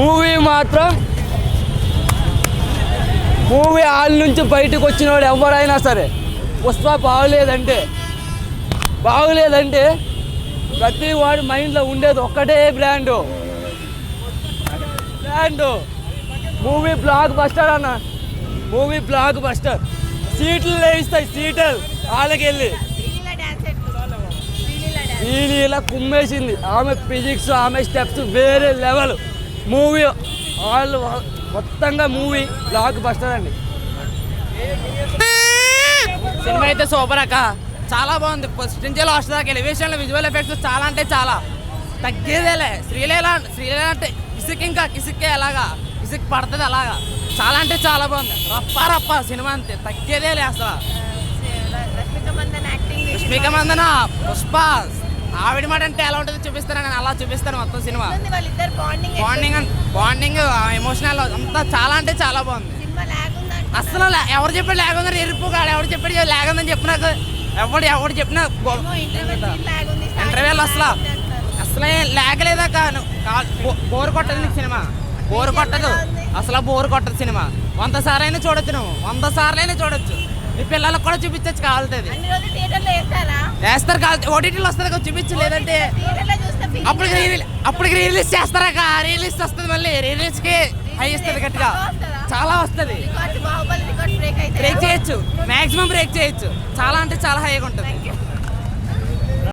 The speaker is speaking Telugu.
మూవీ మాత్రం మూవీ హాల్ నుంచి బయటకు వచ్చినవాడు ఎవరైనా సరే పుష్ప బాగలేదంటే బాగలేదంటే ప్రతి వాడి మైండ్లో ఉండేది ఒక్కటే brand. Brand. Movie blockbuster అన్న. Movie blockbuster. సీట్లు వేయిస్తాయి సీట్లు. వాళ్ళకి వెళ్ళి వీళ్ళు కుమ్మేసింది. ఆమె ఫిజిక్స్ ఆమె స్టెప్స్ వేరే లెవెల్. మూవీ వాళ్ళు మొత్తంగా మూవీ బ్లాక్ బస్టర్ అండి. సినిమా అయితే సూపర్ అక్క. చాలా బాగుంది. ఫస్ట్ నుంచి లాస్ట్ దాకా ఎలివేషన్లో విజువల్ ఎఫెక్ట్స్ చాలా అంటే చాలా. తగ్గేదేలే. శ్రీలీల శ్రీలీల అంటే ఇసుక్ ఇంకా కిసుక్కే ఎలాగా ఇసుక్ పడుతుంది అలాగా. చాలా అంటే చాలా బాగుంది. రప్ప రప్ప సినిమా అంతే. తగ్గేదేలే అసలు. రష్మిక మందన్ పుష్ప. ఆవిడ మాట అంటే ఎలా ఉంటుందో చూపిస్తాను నేను అలా చూపిస్తాను మొత్తం సినిమా. వాళ్ళిద్దరు బాండింగ్ బాండింగ్ ఎమోషనల్ అంతా చాలా అంటే చాలా బాగుంది. అసలు ఎవరు చెప్పాడు లేకుందని ఎరుపు కాడు ఎవరు చెప్పాడు లేకుందని చెప్పినా ఎవడు ఎవడు చెప్పినా ఇంటర్వెల్ అసలు. అసలు లేకలేదా కాను బోర్ కొట్టదు నీకు సినిమా. బోర్ కొట్టదు. అసలు బోర్ కొట్టదు సినిమా. వంద సార్లు అయినా చూడొచ్చు నువ్వు. వంద సార్లు అయినా చూడొచ్చు. మీ పిల్లలకు కూడా చూపించచ్చు కావాల్సింది. థియేటర్లో వేస్తారా? వేస్తారు కావాలి ఓటీటీలో వస్తుంది కదా చూపించు లేదంటే అప్పుడు అప్పుడు రిలీజ్ చేస్తారా రిలీజ్ వస్తుంది మళ్ళీ. రిలీజ్కి హై ఇస్తుంది గట్టిగా. చాలా వస్తుంది. బ్రేక్ చేయొచ్చు. మాక్సిమం బ్రేక్ చేయొచ్చు. చాలా అంటే చాలా హైగా ఉంటుంది.